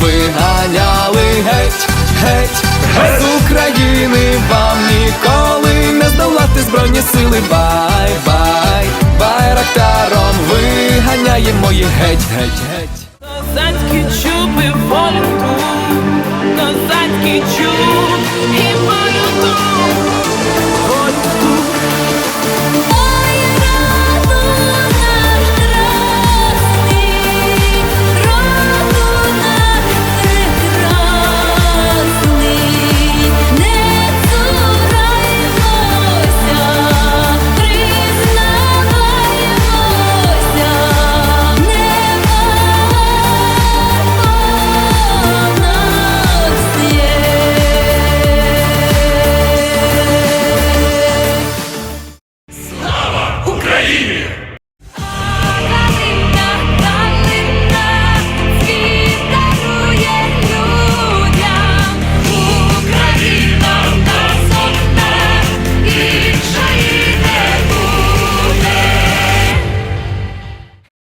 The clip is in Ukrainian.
виганяли геть, геть, геть з України вам ніколи не здолати збройні сили. Бай, бай, байрактаром виганяємо їх геть, геть, геть. Козацькі чуби волю